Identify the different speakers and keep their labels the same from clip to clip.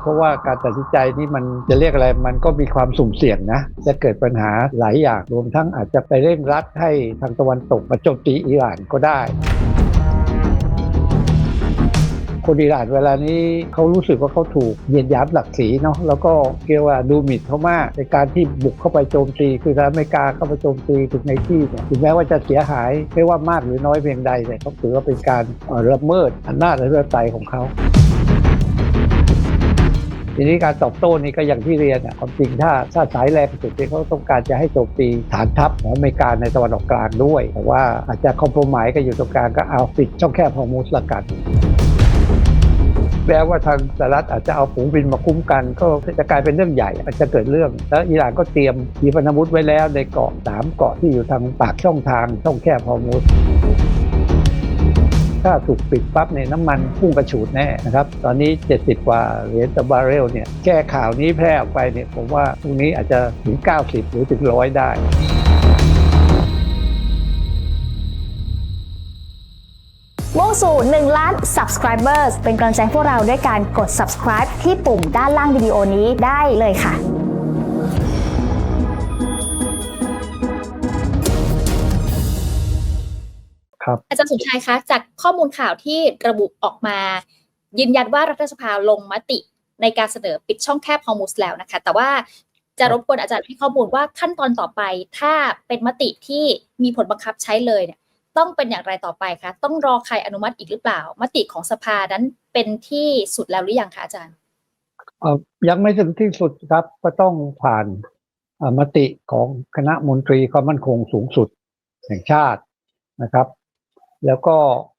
Speaker 1: เพราะว่าการตัดสินใจนี่มันจะเรียกอะไรมันก็มีความสุ่มเสี่ยงนะจะเกิดปัญหาหลายอย่างรวมทั้งอาจจะไปเร่งรัดให้ทางตะวันตกมาโจมตีอิหร่านก็ได้คนอิหร่านเวลานี้เขารู้สึกว่าเขาถูกเยียดยามหลักสีเนาะแล้วก็เรียกว่าดูหมิ่นเขามากในการที่บุกเข้าไปโจมตี คือสหรัฐอเมริกาเข้าไปโจมตีถึงในที่เนี่ยถึงแม้ว่าจะเสียหายไม่ว่ามากหรือน้อยเพียงใดเนี่เขาถือว่าเป็นการละเมิดอำนาจและเรื่องใจของเขา ทีนี้การตอบโต้นี่ก็อย่างที่เรียนความจริงถ้าถ้าสายแรงสุดที่เขาต้องการจะให้โจมตีฐานทัพของอเมริกาในตะวันออกกลางด้วย แต่ว่าอาจจะคอมโพมายกันอยู่ตรงกลางก็เอาปิดช่องแคบฮอร์มุสละกันแม้ว่าทางสหรัฐอาจจะเอาฝูงบินมาคุ้มกัน ก็จะกลายเป็นเรื่องใหญ่อาจจะเกิดเรื่อง แล้วอิหร่านก็เตรียมขีปนาวุธไว้แล้วในเกาะสามเกาะที่อยู่ทางปากช่องทางช่องแคบฮอร์มุส ถ้าถูกปิดปั๊บเนี่ยน้ำมันพุ่งกระฉูดแน่นะครับ ตอนนี้ 70 กว่าเหรียญต่อบาร์เรลเนี่ยแค่ข่าวนี้แพร่ออกไปเนี่ยผมว่าพรุ่งนี้อาจจะถึง 90 หรือถึง 100 ได้
Speaker 2: มุ่งสู่ 1 ล้าน subscribers เป็นกำลังใจพวกเราด้วยการกด subscribe ที่ปุ่มด้านล่างวิดีโอนี้ได้เลยค่ะ
Speaker 1: ครับ
Speaker 3: อาจารย์สมชายคะจากข้อมูลข่าวที่ระบุออกมา ยืนยันว่ารัฐสภาลงมติในการเสนอปิดช่องแคบฮอร์มุสแล้วนะคะ แต่ว่าจะรบกวนอาจารย์ให้ข้อมูลว่าขั้นตอนต่อไป ถ้าเป็นมติที่มีผลบังคับใช้เลยเนี่ยต้องเป็นอย่างไรต่อไปคะต้องรอใครอนุมัติอีกหรือเปล่า มติของสภานั้นเป็นที่สุดแล้วหรือยังคะอาจารย์
Speaker 1: เอ่อยังไม่ถึงที่สุดครับก็ต้องผ่านเอ่อมติของคณะมนตรีความมั่นคงสูงสุดแห่งชาตินะครับ แล้วก็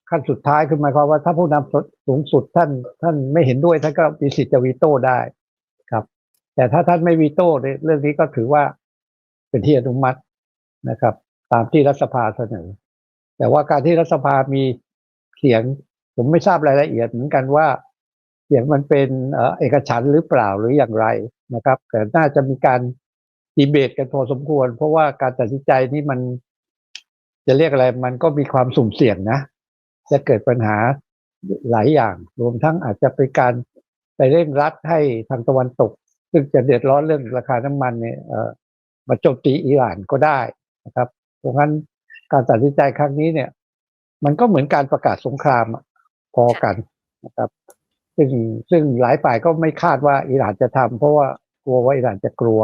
Speaker 1: ขั้นสุดท้ายคือหมายความว่าถ้าผู้นำสูงสุดท่านท่านไม่เห็นด้วยท่านก็มีสิทธิ์จะวีโต้ได้ครับ แต่ถ้าท่านไม่วีโต้เนี่ยเรื่องนี้ก็ถือว่าเป็นที่อนุมัตินะครับ ตามที่รัฐสภาเสนอ แต่ว่าการที่รัฐสภามีเสียง ผมไม่ทราบรายละเอียดเหมือนกันว่าเสียงมันเป็นเอกฉันท์หรือเปล่าหรืออย่างไรนะครับแต่น่าจะมีการดีเบตกันพอสมควร เพราะว่าการตัดสินใจนี่มัน จะเรียกอะไรมันก็มีความสุ่มเสี่ยงนะ จะเกิดปัญหาหลายอย่าง รวมทั้งอาจจะเป็นการไปเร่งรัดให้ทางตะวันตก ซึ่งจะเดือดร้อนเรื่องราคาน้ำมันเนี่ยมาโจมตีอิหร่านก็ได้นะครับเพราะงั้นการตัดสินใจครั้งนี้เนี่ย มันก็เหมือนการประกาศสงครามพอกันนะครับ ซึ่งซึ่งหลายฝ่ายก็ไม่คาดว่าอิหร่านจะทำเพราะว่ากลัวว่าอิหร่านจะกลัว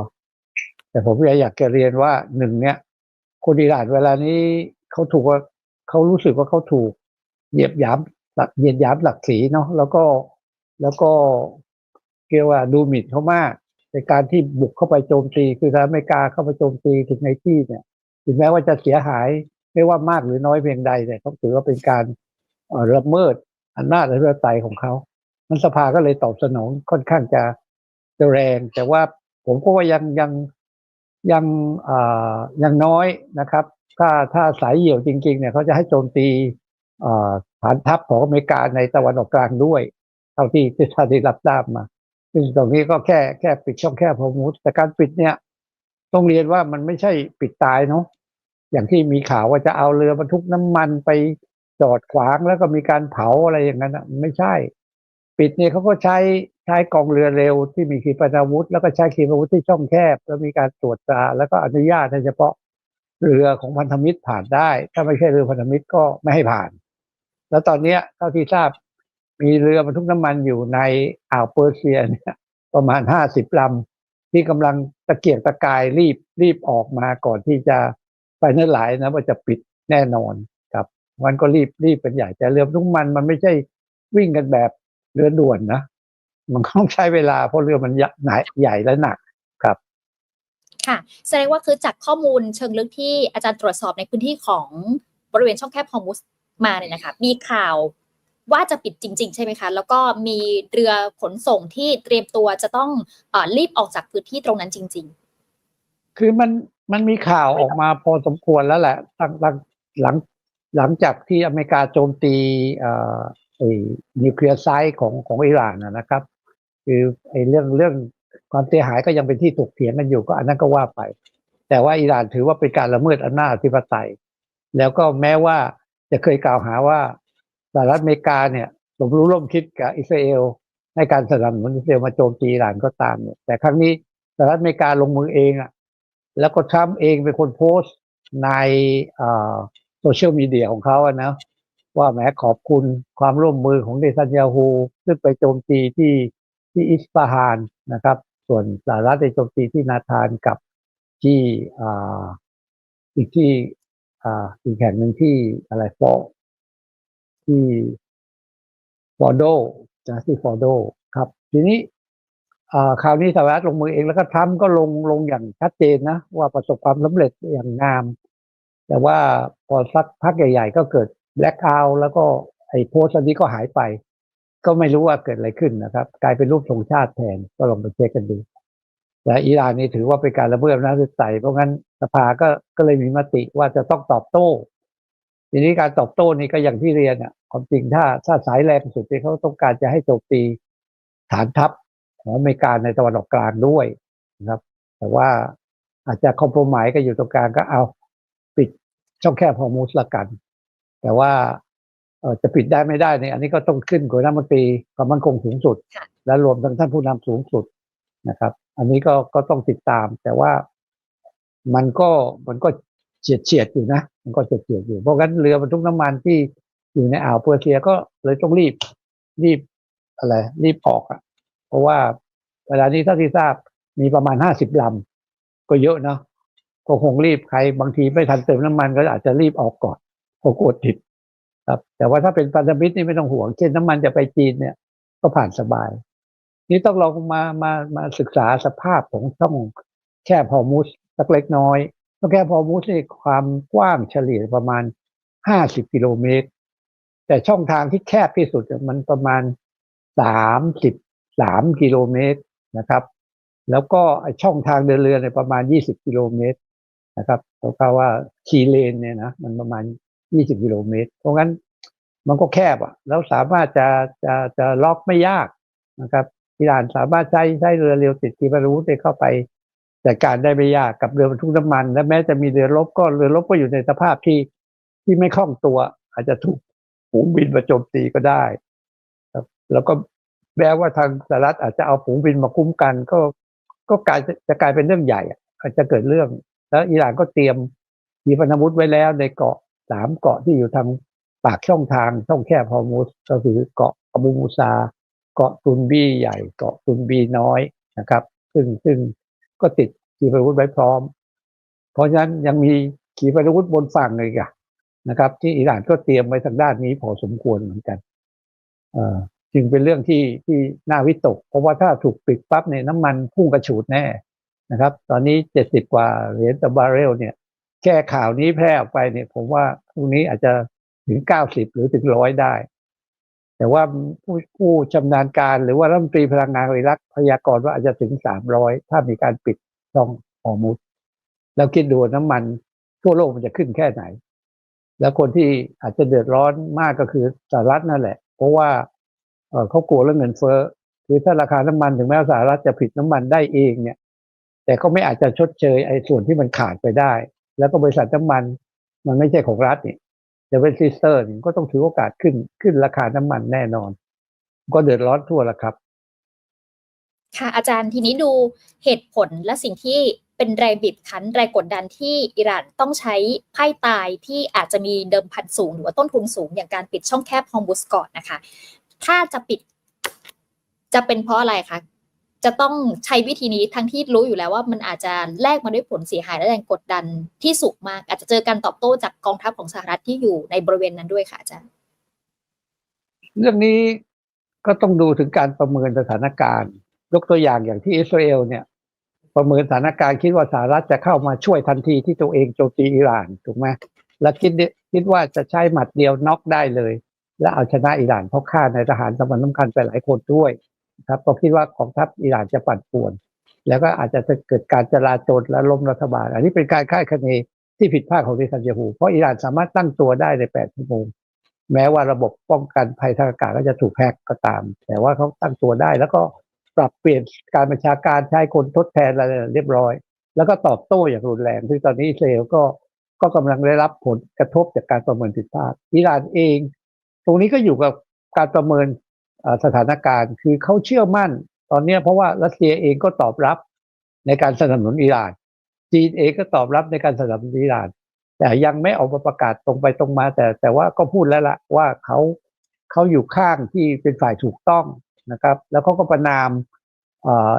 Speaker 1: แต่ผมอยากจะเรียนว่าหนึ่งเนี่ย คนอิหร่านเวลานี้เขาถูกว่าเขารู้สึกว่าเขาถูกเหยียบหยามหลักเหยียดหยามหลักสีเนาะแล้วก็แล้วก็เรียกว่าดูหมิ่นเขามากในการที่บุกเข้าไปโจมตีคือสหรัฐอเมริกาเข้าไปโจมตีถึงในที่เนี่ย ถึงแม้ว่าจะเสียหายไม่ว่ามากหรือน้อยเพียงใดเนี่ยเขาถือว่าเป็นการละเมิดอำนาจและเรื่องใจของเขามันสภาก็เลยตอบสนองค่อนข้างจะจะแรง แต่ว่าผมก็ว่ายังยัง ยังยังน้อยนะครับ ถ้าถ้าสายเหี่ยวจริงๆเนี่ยเขาจะให้โจมตีฐานทัพของอเมริกาในตะวันออกกลางด้วย เท่าที่ที่ท่านได้รับทราบมาซึ่งตรงนี้ก็แค่แค่ปิดช่องแคบฮอมุสแต่การปิดเนี่ย ต้องเรียนว่ามันไม่ใช่ปิดตายเนาะอย่างที่มีข่าวว่าจะเอาเรือบรรทุกน้ำมันไปจอดขวางแล้วก็มีการเผาอะไรอย่างนั้นอะไม่ใช่ ปิดเนี่ยเขาก็ใช้ใช้กองเรือเร็วที่มีขีปนาวุธ แล้วก็ใช้ขีปนาวุธที่ช่องแคบ แล้วมีการตรวจตราแล้วก็อนุญาตเฉพาะเรือของพันธมิตรผ่านได้ ถ้าไม่ใช่เรือพันธมิตรก็ไม่ให้ผ่าน แล้วตอนเนี้ยเท่าที่ทราบมีเรือบรรทุกน้ำมันอยู่ในอ่าวเปอร์เซียเนี่ยประมาณห้าสิบลำที่กำลังตะเกียกตะกายรีบรีบออกมาก่อนที่จะไปเนื้อหลายนะว่าจะปิดแน่นอนครับ มันก็รีบรีบเป็นใหญ่แต่เรือบรรทุกมันมันไม่ใช่วิ่งกันแบบ เรือด่วนนะมันต้องใช้เวลาเพราะเรือมันใหญ่หนาใหญ่และหนักครับ
Speaker 3: ค่ะแสดงว่าคือจากข้อมูลเชิงลึกที่อาจารย์ตรวจสอบในพื้นที่ของบริเวณช่องแคบฮอร์มุสมาเนี่ยนะคะ มีข่าวว่าจะปิดจริง ๆ ใช่ไหมคะ แล้วก็มีเรือขนส่งที่เตรียมตัวจะต้องเออรีบออกจากพื้นที่ตรงนั้นจริง
Speaker 1: คือมันมันมีข่าวออกมาพอสมควรแล้วแหละหลังหลังหลังหลังจากที่อเมริกาโจมตีเอ่อไอ้ นิวเคลียร์ไซต์ของของอิหร่านนะนะครับ คือไอ้เรื่องเรื่องความเสียหายก็ยังเป็นที่ถกเถียงกันอยู่ก็อันนั้นก็ว่าไป แต่ว่าอิหร่านถือว่าเป็นการละเมิดอำนาจอธิปไตย แล้วก็แม้ว่าจะเคยกล่าวหาว่าสหรัฐอเมริกาเนี่ยสมรู้ร่วมคิดกับอิสราเอลให้การสนับสนุนอิสราเอลมาโจมตีอิหร่านก็ตามเนี่ยแต่ครั้งนี้สหรัฐอเมริกาลงมือเองอะแล้วก็ทรัมป์เองเป็นคนโพสต์ในโซเชียลมีเดียของเขาอะนะ ว่าแหมขอบคุณความร่วมมือของเนทันยาฮูซึ่งไปโจมตีที่ที่อิสฟาฮานนะครับ ส่วนสหรัฐไปโจมตีที่นาธานกับที่อ่าอีกที่อ่าอีกแห่งหนึ่งที่อะไรฟอที่ฟอร์โดนะที่ฟอร์โดครับ ทีนี้คราวนี้สหรัฐลงมือเองแล้วก็ทรัมป์ก็ลงลงอย่างชัดเจนนะ ว่าประสบความสำเร็จอย่างงาม แต่ว่าพอสักพักใหญ่ ๆ ก็เกิด แบล็คเอาท์แล้วก็ไอ้โพสต์อันนี้ก็หายไป ก็ไม่รู้ว่าเกิดอะไรขึ้นนะครับ กลายเป็นรูปธงชาติแทนก็ลองไปเช็คกันดูแต่อิหร่านนี่ถือว่าเป็นการละเมิดอำนาจอธิปไตยเพราะงั้นสภาก็ก็เลยมีมติว่าจะต้องตอบโต้ ทีนี้การตอบโต้นี่ก็อย่างที่เรียนอะความจริงถ้าถ้าสายแรงสุดที่เขาต้องการจะให้โจมตีฐานทัพของอเมริกาในตะวันออกกลางด้วยนะครับ แต่ว่าอาจจะคอมโพมายก็อยู่ตรงกลางก็เอา ปิดช่องแคบฮอร์มูสละกัน แต่ว่าเอ่อจะปิดได้ไม่ได้เนี่ยอันนี้ก็ต้องขึ้นกับรัฐมนตรีความมั่นคงสูงสุด
Speaker 3: ค่ะ
Speaker 1: และรวมทั้งท่านผู้นำสูงสุดนะครับ อันนี้ก็ก็ต้องติดตาม แต่ว่ามันก็มันก็เฉียดเฉียดๆอยู่นะ มันก็เฉียดเฉียดๆอยู่เพราะงั้นเรือบรรทุกน้ำมันที่อยู่ในอ่าวเปอร์เซียก็เลยต้องรีบรีบอะไรรีบออกอะ เพราะว่าเวลานี้เท่าที่ทราบมีประมาณห้าสิบลำก็เยอะเนาะก็คงรีบใครบางทีไม่ทันเติมน้ำมันก็อาจจะรีบออกก่อน เพราะกลัวติดครับ แต่ว่าถ้าเป็นพันธมิตรนี่ไม่ต้องห่วง เช่นน้ำมันจะไปจีนเนี่ย ก็ผ่านสบาย นี่ต้องลองมามามาศึกษาสภาพของช่องแคบฮอร์มุสสักเล็กน้อยช่องแคบฮอร์มุสนี่ความกว้างเฉลี่ยประมาณห้าสิบกิโลเมตร แต่ช่องทางที่แคบที่สุดมันประมาณสามสิบสามกิโลเมตรนะครับ แล้วก็ช่องทางเดินเรือเนี่ยประมาณยี่สิบกิโลเมตรนะครับเพราว่าคีเลนเนี่ยนะมันประมาณ ยี่สิบกิโลเมตร เพราะงั้นมันก็แคบอะ แล้วสามารถจะจะจะล็อกไม่ยากนะครับอิหร่านสามารถใช้ใช้เรือเร็วติดกีบารุสเข้าไปจัดการได้ไม่ยากกับเรือบรรทุกน้ำมัน และแม้จะมีเรือรบก็เรือรบก็อยู่ในสภาพที่ที่ไม่คล่องตัว อาจจะถูกฝูงบินมาโจมตีก็ได้ครับแล้วก็แม้ว่าทางสหรัฐอาจจะเอาฝูงบินมาคุ้มกัน ก็ก็กลายจะกลายเป็นเรื่องใหญ่อาจจะเกิดเรื่อง แล้วอิหร่านก็เตรียมขีปนาวุธไว้แล้วในเกาะ สามเกาะที่อยู่ทางปากช่องทางช่องแคบฮอร์มุสก็คือเกาะอบูมูซา เกาะตุนบีใหญ่ เกาะตุนบีน้อยนะครับ ซึ่งซึ่งก็ติดขีปนาวุธไว้พร้อม เพราะฉะนั้นยังมีขีปนาวุธบนฝั่งเลยอะนะครับ ที่อิหร่านก็เตรียมไว้ทางด้านนี้พอสมควรเหมือนกันเอ่อจึงเป็นเรื่องที่ที่น่าวิตก เพราะว่าถ้าถูกปิดปั๊บเนี่ยน้ำมันพุ่งกระฉูดแน่นะครับ ตอนนี้เจ็ดสิบกว่าเหรียญต่อบาร์เรลเนี่ย ค่ข่าวนี้แพร่ออกไปเนี่ยผมว่าพรุ่งนี้อาจจะถึงเก้าสิบหรือถึงร้อยได้ แต่ว่าผู้ผู้ชำนาญการหรือว่ารัฐมนตรีพลังงานของอิรักพยากรณ์ว่าอาจจะถึงสามร้อยถ้ามีการปิดช่องฮอมุสแล้วคิดดูน้ำมันทั่วโลกมันจะขึ้นแค่ไหน แล้วคนที่อาจจะเดือดร้อนมากก็คือสหรัฐนั่นแหละ เพราะว่าเขากลัวเรื่องเงินเฟ้อคือถ้าราคาน้ำมันถึงแม้ว่าสหรัฐจะผลิตน้ำมันได้เองเนี่ย แต่เขาไม่อาจจะชดเชยไอ้ส่วนที่มันขาดไปได้ แล้วก็บริษัทน้ำมัน มันไม่ใช่ของรัฐนี่จะเป็นซิสเตอร์นี่ก็ต้องถือโอกาสขึ้นขึ้นราคาน้ำมันแน่นอน ก็เดือดร้อนทั่วละครับ
Speaker 3: ค่ะอาจารย์ทีนี้ดูเหตุผลและสิ่งที่เป็นแรงบีบคั้นแรงกดดันที่อิหร่านต้องใช้ไพ่ตายที่อาจจะมีเดิมพันสูง หรือว่าต้นทุนสูง อย่างการปิดช่องแคบฮอร์มุสก่อนนะคะ ถ้าจะปิดจะเป็นเพราะอะไรคะ จะต้องใช้วิธีนี้ทั้งที่รู้อยู่แล้วว่ามันอาจจะแลกมาด้วยผลเสียหายและแรงกดดันที่สูงมาก อาจจะเจอการตอบโต้จากกองทัพของสหรัฐที่อยู่ในบริเวณนั้นด้วยค่ะอาจารย์
Speaker 1: เรื่องนี้ก็ต้องดูถึงการประเมินสถานการณ์ ยกตัวอย่างอย่างที่อิสราเอลเนี่ย ประเมินสถานการณ์คิดว่าสหรัฐจะเข้ามาช่วยทันทีที่ตัวเองโจมตีอิหร่านถูกไหมและคิดคิดว่าจะใช้หมัดเดียวน็อกได้เลย และเอาชนะอิหร่านเพราะฆ่าในทหารสำคัญสำคัญไปหลายคนด้วย ครับก็คิดว่ากองทัพอิหร่านจะปั่นป่วน แล้วก็อาจจะเกิดการจลาจลและล้มรัฐบาล อันนี้เป็นการคาดคะเนที่ผิดพลาดของเนทันยาฮูเพราะอิหร่านสามารถตั้งตัวได้ใน 8 ชั่วโมง แม้ว่าระบบป้องกันภัยทางอากาศก็จะถูกแฮกก็ตาม แต่ว่าเขาตั้งตัวได้ แล้วก็ปรับเปลี่ยนการบัญชาการใช้คนทดแทนอะไรเรียบร้อย แล้วก็ตอบโต้อย่างรุนแรงที่งตอนนี้อิสราเอลก็ก็กำลังได้รับผลกระทบจากการประเมินผิดพลาดอิหร่านเอง ตรงนี้ก็อยู่กับการประเมิน สถานการณ์คือเขาเชื่อมั่น ตอนนี้เพราะว่ารัสเซียเองก็ตอบรับในการสนับสนุนอิหร่าน จีนเองก็ตอบรับในการสนับสนุนอิหร่าน แต่ยังไม่ออกมาประกาศตรงไปตรงมา แต่แต่ว่าก็พูดแล้วล่ะว่าเขาเขาอยู่ข้างที่เป็นฝ่ายถูกต้องนะครับ แล้วเขาก็ประนาม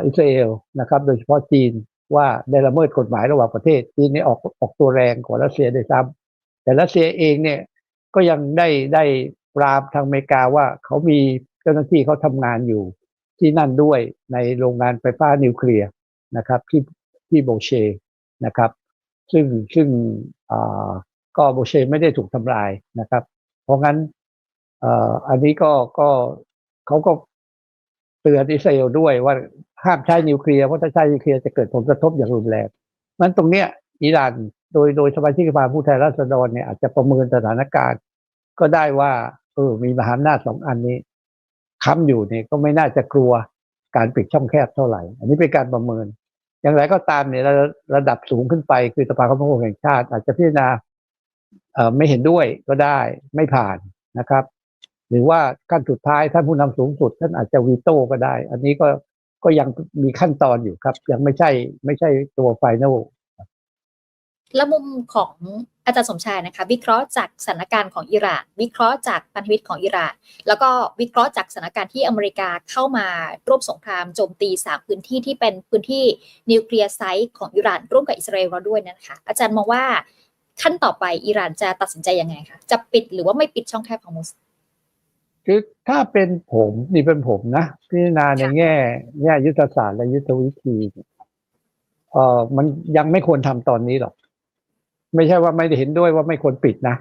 Speaker 1: อิสราเอลนะครับ โดยเฉพาะจีนว่าได้ละเมิดกฎหมายระหว่างประเทศจีนนี่ออกออกตัวแรงกว่ารัสเซียด้วยซ้ำแต่รัสเซียเองเนี่ยก็ยังได้ได้ปรามทางอเมริกาว่าเขามี จ้าหน้าที่เขาทำงานอยู่ที่นั่นด้วยในโรงงานไฟฟ้านิวเคลียร์นะครับที่ที่โบเชนะครับ ซึ่งซึ่งอ่าก็โบเชไม่ได้ถูกทำลายนะครับ เพราะงั้นอ่ออันนี้ก็ก็เขาก็เตือนอิสราเอลด้วยว่าห้ามใช้นิวเคลียร์เพราะถ้าใช้นิวเคลียร์จะเกิดผลกระทบอย่างรุนแรงนั้นตรงเนี้ยอิหร่านโดยโดยสมาชิกสภาผู้แทนราษฎรเนี่ยอาจจะประเมินสถานการณ์ ก็ได้ว่าเออมีมหาอำนาจสองอันนี้ ค้ำอยู่เนี่ยก็ไม่น่าจะกลัวการปิดช่องแคบเท่าไหร่ อันนี้เป็นการประเมิน อย่างไรก็ตามเนี่ยระระดับสูงขึ้นไป คือสภาความมั่นคงแห่งชาติ อาจจะพิจารณาไม่เห็นด้วยก็ได้ไม่ผ่านนะครับ หรือว่าขั้นสุดท้ายท่านผู้นำสูงสุดท่านอาจจะวีโต้ก็ได้ อันนี้ก็ก็ยังมีขั้นตอนอยู่ครับ ยังไม่ใช่ไม่ใช่ตัวไฟแนล
Speaker 3: และมุมของ อาจารย์สมชายนะคะ วิเคราะห์จากสถานการณ์ของอิหร่าน วิเคราะห์จากพันธมิตรของอิหร่าน แล้วก็วิเคราะห์จากสถานการณ์ที่อเมริกาเข้ามาร่วมสงครามโจมตีสามพื้นที่ที่เป็นพื้นที่นิวเคลียร์ไซต์ของอิหร่านร่วมกับอิสราเอลด้วยนะคะ อาจารย์มองว่าขั้นต่อไปอิหร่านจะตัดสินใจยังไงคะจะปิดหรือว่าไม่ปิดช่องแคบของมุส
Speaker 1: คือถ้าเป็นผมนี่เป็นผมนะ พิจารณาในแง่ แง่ยุทธศาสตร์และยุทธวิธีเออมันยังไม่ควรทำตอนนี้หรอก ไม่ใช่ว่าไม่ได้เห็นด้วยว่าไม่ควรปิดนะ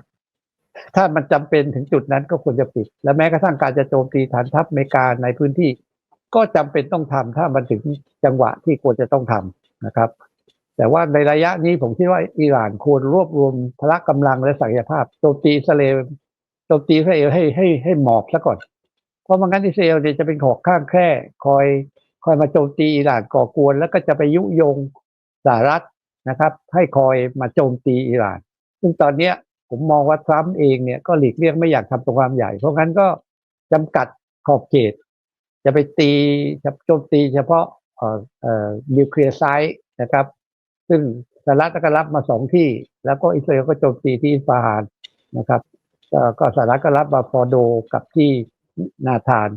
Speaker 1: ถ้ามันจำเป็นถึงจุดนั้นก็ควรจะปิด และแม้กระทั่งการจะโจมตีฐานทัพอเมริกาในพื้นที่ ก็จำเป็นต้องทำถ้ามันถึงจังหวะที่ควรจะต้องทำนะครับ แต่ว่าในระยะนี้ผมคิดว่าอิหร่านควรรวบรวมพละกำลังและศักยภาพโจมตีอิสราเอลโจมตีอิสราเอลให้ให้ให้หมอบซะก่อน เพราะมันงั้นอิสราเอลเนี่ยจะเป็นขอกข้างแค่คอยคอยมาโจมตีอิหร่านก่อกวน แล้วก็จะไปยุยงสหรัฐ นะครับ ให้คอยมาโจมตีอิหร่าน ซึ่งตอนเนี้ยผมมองว่าทรัมป์เองเนี่ยก็หลีกเลี่ยงไม่อยากทำสงครามใหญ่ เพราะงั้นก็จำกัดขอบเขต จะไปตีจะโจมตีเฉพาะเอ่อเอ่อนิวเคลียร์ไซต์นะครับ ซึ่งสหรัฐก็รับมาสองที่ แล้วก็อิสราเอลก็โจมตีที่อิสฟาฮานนะครับก็ก็สหรัฐก็รับมาฟอร์โดกับที่นาธาน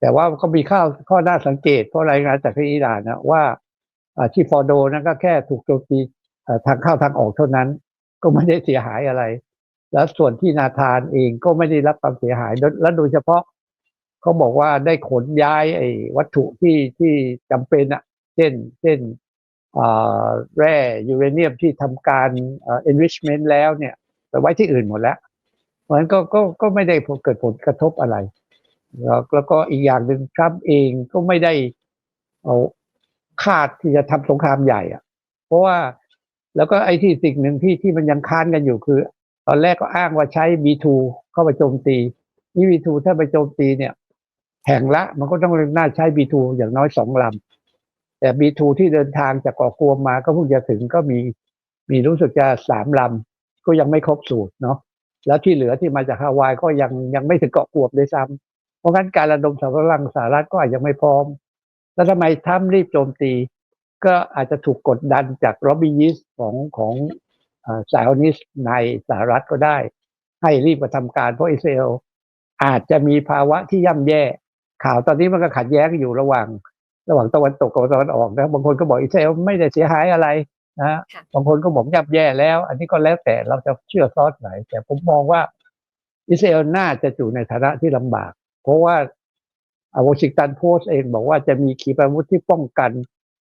Speaker 1: แต่ว่าก็มีข้อข้อน่าสังเกตเพราะรายงานจากที่อิหร่านนะว่า อาชีพฟอร์โดนั้นก็แค่ถูกโจมตีทางเข้าทางออกเท่านั้น ก็ไม่ได้เสียหายอะไร แล้วส่วนที่นาธานเองก็ไม่ได้รับความเสียหาย และโดยเฉพาะเขาบอกว่าได้ขนย้ายไอ้วัตถุที่ที่จำเป็นอะเช่นเช่นแร่ยูเรเนียมที่ทำการ enrichment แล้วเนี่ยไปไว้ที่อื่นหมดแล้วเพราะฉะนั้นก็ก็ก็ไม่ได้เกิดผลกระทบอะไร แล้วแล้วก็อีกอย่างหนึ่งทรัมป์เองก็ไม่ได้เอา คาดที่จะทำสงครามใหญ่อะเพราะว่าแล้วก็ไอ้ที่สิ่งหนึ่งที่ที่มันยังค้านกันอยู่คือ ตอนแรกก็อ้างว่าใช้ B2 เข้าไปโจมตี นี่ B2 ถ้าไปโจมตีเนี่ยแห่งละมันก็ต้องน่าใช้ B2 อย่างน้อยสองลำแต่ B2 ที่เดินทางจากเกาะกวมมาก็เพิ่งจะถึงก็มีมีรู้สึกจะสามลำก็ยังไม่ครบสูตรเนาะแล้วที่เหลือที่มาจากฮาวายก็ยังยังไม่ถึงเกาะกวบด้วยซ้ำเพราะงั้นการระดมสำรังสหรัฐก็อาจจะไม่พร้อม แล้วทำไมทรัมป์รีบโจมตี ก็อาจจะถูกกดดันจากล็อบบี้ยิสของของซาอนิสในสหรัฐก็ได้ ให้รีบมาทำการเพราะอิสราเอลอาจจะมีภาวะที่ย่ำแย่ ข่าวตอนนี้มันก็ขัดแย้งอยู่ระหว่าง ระหว่างตะวันตกกับตะวันออกนะบางคนก็บอกอิสราเอลไม่ได้เสียหายอะไรนะ
Speaker 3: ค่ะ
Speaker 1: บางคนก็บอกย่ำแย่แล้ว อันนี้ก็แล้วแต่เราจะเชื่อซอสไหน แต่ผมมองว่าอิสราเอลน่าจะอยู่ในฐานะที่ลำบาก เพราะว่า วอชิงตันโพสต์เองบอกว่าจะมีขีปนาวุธที่ป้องกัน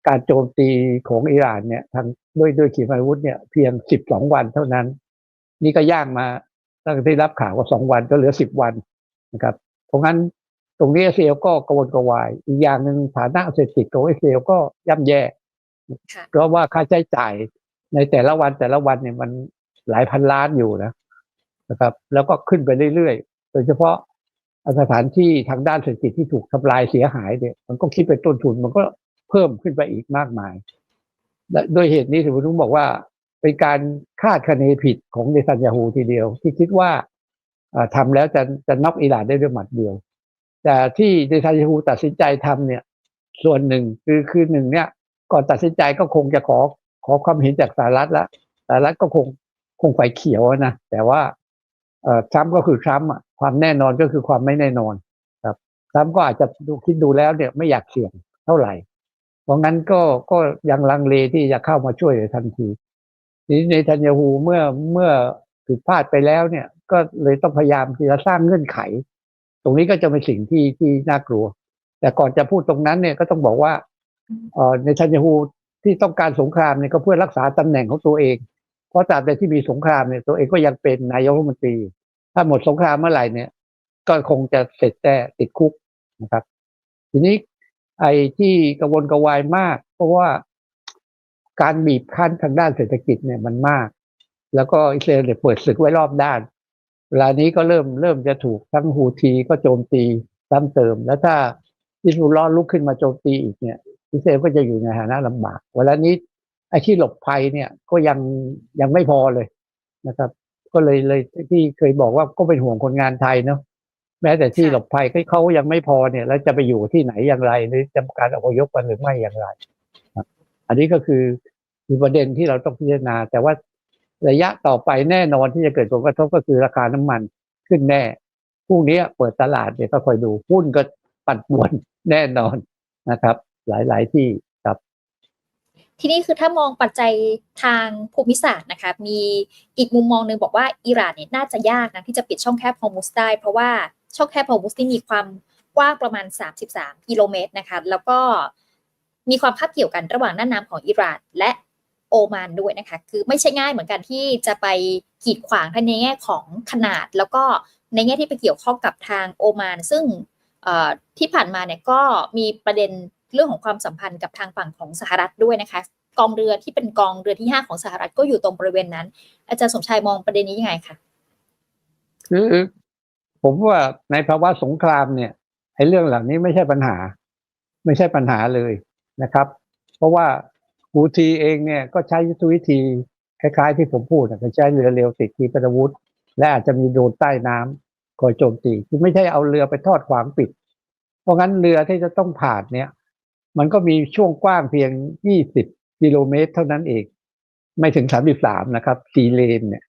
Speaker 1: การโจมตีของอิหร่านเนี่ยทางด้วยด้วยขีปนาวุธเนี่ยเพียงสิบสองวันเท่านั้น นี่ก็ย่างมาตั้งแต่ได้รับข่าวว่าสองวันก็เหลือสิบวันนะครับ เพราะงั้นตรงนี้อิสราเอลก็กระวนกระวาย อีกอย่างหนึ่งฐานะเศรษฐกิจของอิสราเอลก็ย่ำแย่
Speaker 3: ค่ะ
Speaker 1: เพราะว่าค่าใช้จ่ายในแต่ละวันแต่ละวันเนี่ยมันหลายพันล้านอยู่นะนะครับ แล้วก็ขึ้นไปเรื่อยๆ โดยเฉพาะ สถานที่ทางด้านเศรษฐกิจที่ถูกทำลายเสียหายเนี่ยมันก็คิดเป็นต้นทุนมันก็เพิ่มขึ้นไปอีกมากมายและโดยเหตุนี้ถึงผมบอกว่า เป็นการคาดคะเนผิดของเนทันยาฮูทีเดียว ที่คิดว่าอ่าทำแล้วจะจะน็อกอิหร่านได้ด้วยหมัดเดียว แต่ที่เนทันยาฮูตัดสินใจทำเนี่ย ส่วนหนึ่งคือคือหนึ่งเนี่ยก่อนตัดสินใจก็คงจะขอขอความเห็นจากสหรัฐละสหรัฐก็คงคงไฟเขียวนะแต่ว่าทรัมป์ก็คือทรัมป์อะ ความแน่นอนก็คือความไม่แน่นอนครับทรัมป์ก็อาจจะดูคิดดูแล้วเนี่ยไม่อยากเสี่ยงเท่าไหร่ เพราะงั้นก็ก็ยังลังเลที่จะเข้ามาช่วยในทันทีทีนี้ในทันยาฮูเมื่อเมื่อผิดพลาดไปแล้วเนี่ย ก็เลยต้องพยายามที่จะสร้างเงื่อนไข ตรงนี้ก็จะเป็นสิ่งที่ที่น่ากลัว แต่ก่อนจะพูดตรงนั้นเนี่ยก็ต้องบอกว่าเอ่อในทันยาฮูที่ต้องการสงครามเนี่ยก็เพื่อรักษาตำแหน่งของตัวเอง เพราะตราบใดที่มีสงครามเนี่ยตัวเองก็ยังเป็นนายกรัฐมนตรี ถ้าหมดสงครามเมื่อไหร่เนี่ย ก็คงจะเสร็จแต่ติดคุกนะครับ ทีนี้ไอ้ที่กระวนกระวายมาก เพราะว่าการบีบคั้นทางด้านเศรษฐกิจเนี่ยมันมาก แล้วก็อิสราเอลเปิดศึกไว้รอบด้านเวลานี้ก็เริ่มเริ่มจะถูกทั้งฮูทีก็โจมตีซ้ำเติม แล้วถ้าอิสราเอลลุกขึ้นมาโจมตีอีกเนี่ยอิสราเอลก็จะอยู่ในฐานะลำบากเวลานี้ไอ้ที่หลบภัยเนี่ยก็ยังยังไม่พอเลยนะครับ ก็เลยเลยที่เคยบอกว่าก็เป็นห่วงคนงานไทยเนาะแม้แต่ที่หลบภัยก็เขายังไม่พอเนี่ย แล้วจะไปอยู่ที่ไหนอย่างไร หรือจำการอพยพกันหรือไม่อย่างไรครับอันนี้ก็คือคือประเด็นที่เราต้องพิจารณา แต่ว่าระยะต่อไปแน่นอนที่จะเกิดผลกระทบก็คือราคาน้ำมันขึ้นแน่พรุ่งนี้เปิดตลาดเนี่ยก็คอยดูหุ้นก็ปั่นป่วนแน่นอนนะครับ หลาย ๆ ที่ครับ
Speaker 3: ทีนี้คือถ้ามองปัจจัยทางภูมิศาสตร์นะคะมีอีกมุมมองหนึ่งบอกว่าอิหร่านเนี่ยน่าจะยากนะที่จะปิดช่องแคบฮอร์มุสได้เพราะว่าช่องแคบฮอร์มุสนี่มีความกว้างประมาณ 33 กิโลเมตรนะคะแล้วก็มีความคาบเกี่ยวกันระหว่างน่านน้ำของอิหร่านและโอมานด้วยนะคะคือไม่ใช่ง่ายเหมือนกันที่จะไปกีดขวางทั้งในแง่ของขนาด แล้วก็ในแง่ที่ไปเกี่ยวข้องกับทางโอมาน ซึ่งที่ผ่านมาเนี่ยก็มีประเด็น เรื่องของความสัมพันธ์กับทางฝั่งของสหรัฐด้วยนะคะ กองเรือที่เป็นกองเรือที่ 5 ของสหรัฐก็อยู่ตรงบริเวณนั้น อาจารย์สมชายมองประเด็นนี้ยังไงคะ
Speaker 1: คือผมว่าในภาวะสงครามเนี่ยไอ้เรื่องเหล่านี้ไม่ใช่ปัญหา ไม่ใช่ปัญหาเลยนะครับ เพราะว่าฮูทีเองเนี่ยก็ใช้ยุทธวิธีคล้ายๆ ที่ผมพูดนะใช้เรือเร็วติดขีปนวุธ และอาจจะมีโดนใต้น้ำคอยโจมตีคือไม่ใช่เอาเรือไปทอดขวางปิด เพราะงั้นเรือที่จะต้องผ่านเนี่ย มันก็มีช่วงกว้างเพียง 20 กิโลเมตร เท่านั้นเอง ไม่ถึง 33 นะครับสี่เลนเนี่ย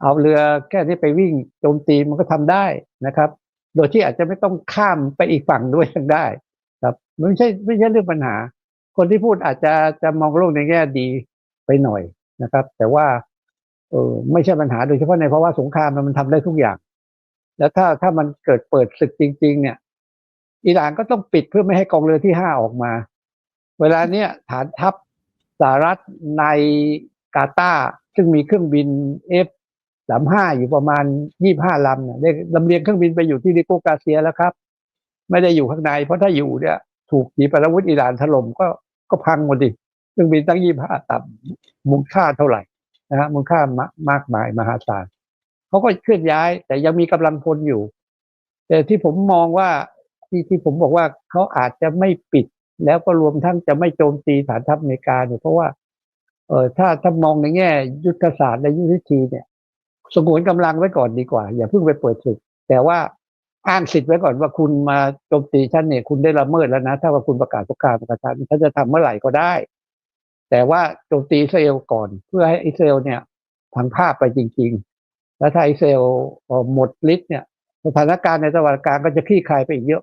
Speaker 1: เอาเรือแค่นี้ไปวิ่งโจมตีมันก็ทำได้นะครับ โดยที่อาจจะไม่ต้องข้ามไปอีกฝั่งด้วยยังได้ ครับมันไม่ใช่ไม่ใช่เรื่องปัญหา คนที่พูดอาจจะจะมองโลกในแง่ดีไปหน่อยนะครับ แต่ว่าเออไม่ใช่ปัญหาโดยเฉพาะในภาวะสงครามมันทำได้ทุกอย่าง แล้วถ้าถ้ามันเกิดเปิดศึกจริง ๆ เนี่ย อิหร่านก็ต้องปิดเพื่อไม่ให้กองเรือที่ห้าออกมา เวลาเนี้ยฐานทัพสหรัฐในกาตาร์ซึ่งมีเครื่องบิน F สามห้าอยู่ประมาณยี่ห้าลำเนี่ยได้ลำเลียงเครื่องบินไปอยู่ที่ริโกกาเซียแล้วครับ ไม่ได้อยู่ข้างใน เพราะถ้าอยู่เนี่ย ถูกขีปนาวุธอิหร่านถล่มก็ก็พังหมดดิเครื่องบินตั้งยี่ห้าต่ำมูลค่าเท่าไหร่นะฮะมูลค่ามามากมายมหาศาลเขาก็เคลื่อนย้าย แต่ยังมีกำลังพลอยู่ แต่ที่ผมมองว่า ที่ที่ผมบอกว่าเขาอาจจะไม่ปิด แล้วก็รวมทั้งจะไม่โจมตีฐานทัพอเมริกาเนี่ยเพราะว่าเออถ้าถ้ามองในแง่ ยุทธศาสตร์และยุทธวิธีเนี่ย สงวนกำลังไว้ก่อนดีกว่า อย่าเพิ่งไปเปิดศึก แต่ว่าอ้างสิทธิ์ไว้ก่อนว่าคุณมาโจมตีฉันเนี่ยคุณได้ละเมิดแล้วนะ ถ้าว่าคุณประกาศสงครามกับฉันฉันจะทำเมื่อไหร่ก็ได้ แต่ว่าโจมตีอิสราเอลก่อน เพื่อให้อิสราเอลเนี่ยพังภาพไปจริง ๆ แล้วถ้าอิสราเอลหมดฤทธิ์เนี่ยสถานการณ์ในตะวันออกกลางก็จะคลี่คลายไปอีกเยอะ